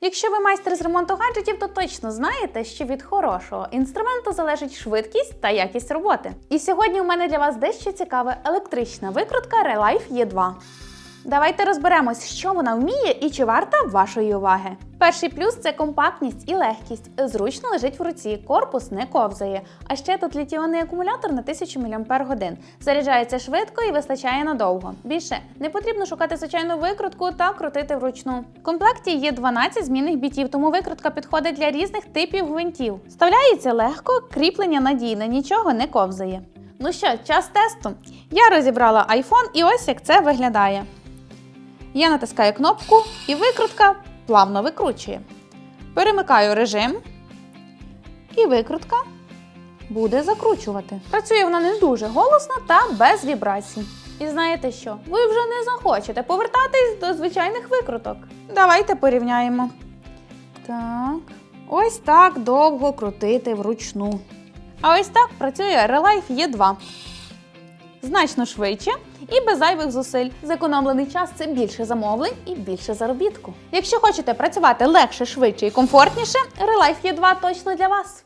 Якщо ви майстер з ремонту гаджетів, то точно знаєте, що від хорошого інструменту залежить швидкість та якість роботи. І сьогодні у мене для вас дещо цікаве електрична викрутка Relife E2. Давайте розберемось, що вона вміє і чи варта вашої уваги. Перший плюс це компактність і легкість. Зручно лежить в руці, корпус не ковзає. А ще тут літіонний акумулятор на 1000 мАч. Заряджається швидко і вистачає надовго. Більше не потрібно шукати звичайну викрутку та крутити вручну. В комплекті є 12 змінних бітів, тому викрутка підходить для різних типів гвинтів. Вставляється легко, кріплення надійне, нічого не ковзає. Ну що, час тесту. Я розібрала iPhone і ось як це виглядає. Я натискаю кнопку і викрутка плавно викручує. Перемикаю режим, і викрутка буде закручувати. Працює вона не дуже голосно та без вібрацій. І знаєте що? Ви вже не захочете повертатись до звичайних викруток. Давайте порівняємо. Так, ось так довго крутити вручну. А ось так працює Relife E2 значно швидше і без зайвих зусиль. Зекономлений час це більше замовлень і більше заробітку. Якщо хочете працювати легше, швидше і комфортніше, Relife є 2 точно для вас.